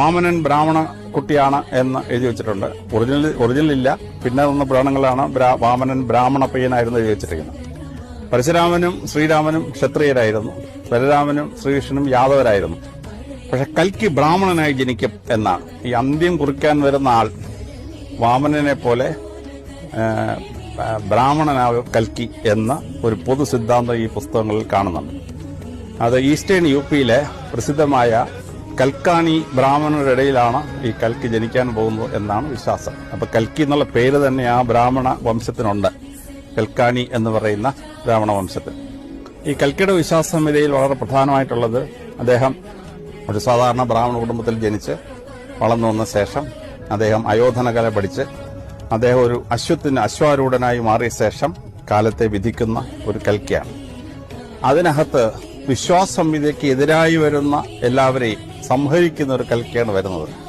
വാമനൻ ബ്രാഹ്മണ കുട്ടിയാണ് എന്ന് എഴുതി വെച്ചിട്ടുണ്ട്. ഒറിജിനൽ ഒറിജിനൽ ഇല്ല. പിന്നെ വന്ന പുരാണങ്ങളാണ് വാമനൻ ബ്രാഹ്മണ പയ്യനായിരുന്നു എഴുതി വെച്ചിരിക്കുന്നത്. പരശുരാമനും ശ്രീരാമനും ക്ഷത്രിയരായിരുന്നു. ബലരാമനും ശ്രീകൃഷ്ണനും യാദവരായിരുന്നു. പക്ഷെ കൽക്കി ബ്രാഹ്മണനായി ജനിക്കും എന്നാണ്. ഈ അന്ത്യം കുറിക്കാൻ വരുന്ന ആൾ വാമനനെ പോലെ ബ്രാഹ്മണനാകും കൽക്കി എന്ന ഒരു പൊതു സിദ്ധാന്തം ഈ പുസ്തകങ്ങളിൽ കാണുന്നുണ്ട്. അത് ഈസ്റ്റേൺ യു പിയിലെ പ്രസിദ്ധമായ കൽക്കാണി ബ്രാഹ്മണരുടെ ഇടയിലാണ് ഈ കൽക്ക് ജനിക്കാൻ പോകുന്നത് എന്നാണ് വിശ്വാസം. അപ്പൊ കൽക്കി എന്നുള്ള പേര് തന്നെ ആ ബ്രാഹ്മണ വംശത്തിനുണ്ട്. കൽക്കാണി എന്ന് പറയുന്ന ബ്രാഹ്മണ വംശത്തിൽ. ഈ കൽക്കിയുടെ വിശ്വാസം സംഹിതയിൽ വളരെ പ്രധാനമായിട്ടുള്ളത് അദ്ദേഹം ഒരു സാധാരണ ബ്രാഹ്മണ കുടുംബത്തിൽ ജനിച്ച് വളർന്നു വന്ന ശേഷം അദ്ദേഹം അയോധനകല പഠിച്ച് അദ്ദേഹം ഒരു അശ്വത്തിന് അശ്വാരൂഢനായി മാറിയ ശേഷം കാലത്തെ വിധിക്കുന്ന ഒരു കൽക്കിയാണ്. അതിനകത്ത് വിശ്വാസ സംഹിതയ്ക്ക് എതിരായി വരുന്ന എല്ലാവരെയും സംഹരിക്കുന്ന ഒരു കൽക്കിയാണ് വരുന്നത്.